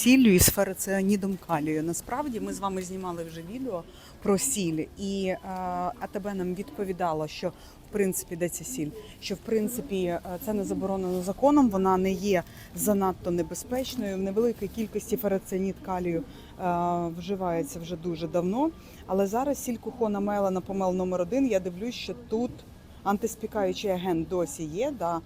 сіллю і з ферроціанідом калію. Насправді ми з вами знімали вже відео про сіль, і е, АТБ нам відповідало, що в принципі де ця сіль, що в принципі е, це не заборонено законом, вона не є занадто небезпечною. В невеликій кількості ферроціанід калію е, вживається вже дуже давно. Але зараз сіль кухона мелена помел номер один. Я дивлюсь, що тут антиспікаючий агент досі є. Да,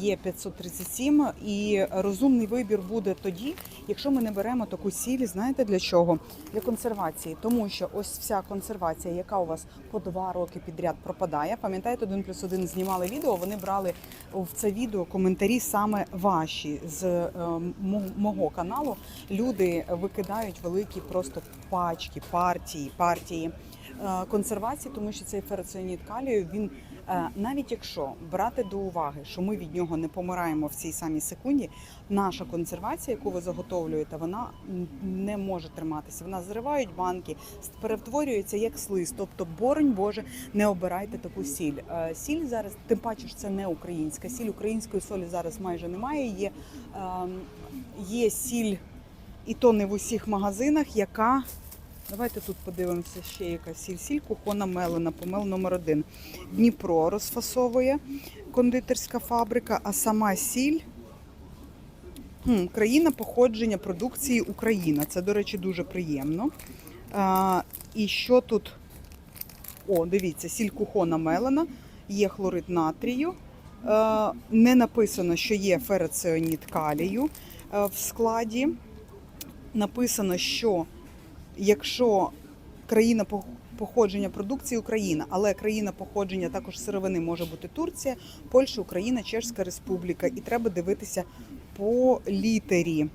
є 537, і розумний вибір буде тоді, якщо ми не беремо таку сіль, знаєте для чого? Для консервації. Тому що ось вся консервація, яка у вас по два роки підряд пропадає. Пам'ятаєте, один плюс один знімали відео. Вони брали в це відео коментарі саме ваші з е, мого каналу. Люди викидають великі просто пачки, партії, партії е, консервації, тому що цей ферроціанід калію він е, навіть якщо брати до уваги, що ми від нього не помираємо в цій самій секунді, наша консервація, яку ви заготовлюєте, вона не може триматися. Вона зривають банки, перетворюється як слиз. Тобто, боронь Боже, не обирайте таку сіль. Е, Сіль зараз, тим паче, це не українська сіль. Української солі зараз майже немає. Є, ем, є сіль, і то не в усіх магазинах, яка Давайте тут подивимося ще яка сіль. Сіль кухона мелена, помел номер один. Дніпро розфасовує кондитерська фабрика, а сама сіль. Країна походження продукції Україна. Це, до речі, дуже приємно. А, і що тут? О, дивіться, сіль кухона мелена, є хлорид натрію. Е, не написано, що є ферроціанід калію в складі. Написано, що якщо країна пох- походження продукції Україна, але країна походження також сировини може бути Турція, Польща, Україна, Чешська Республіка. І треба дивитися по літері.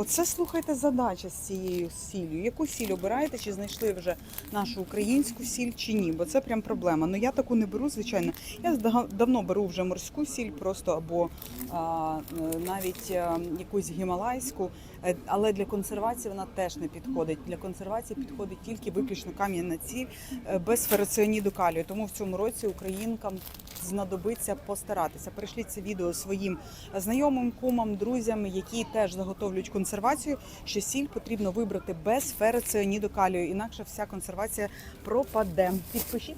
Оце слухайте задача з цією сіллю. Яку сіль обираєте? Чи знайшли вже нашу українську сіль чи ні? Бо це прям проблема. Ну я таку не беру, звичайно. Я давно беру вже морську сіль, просто або а, е, навіть а, якусь гімалайську, Е, але для консервації вона теж не підходить. Для консервації підходить тільки виключно кам'яна сіль е, без ферроціаніду калію. Тому в цьому році українкам знадобиться постаратися. Перейшліть це відео своїм знайомим, кумам, друзям, які теж заготовлюють консервацію. Що сіль потрібно вибрати без ферроціаніду калію, інакше вся консервація пропаде. Підпишіться.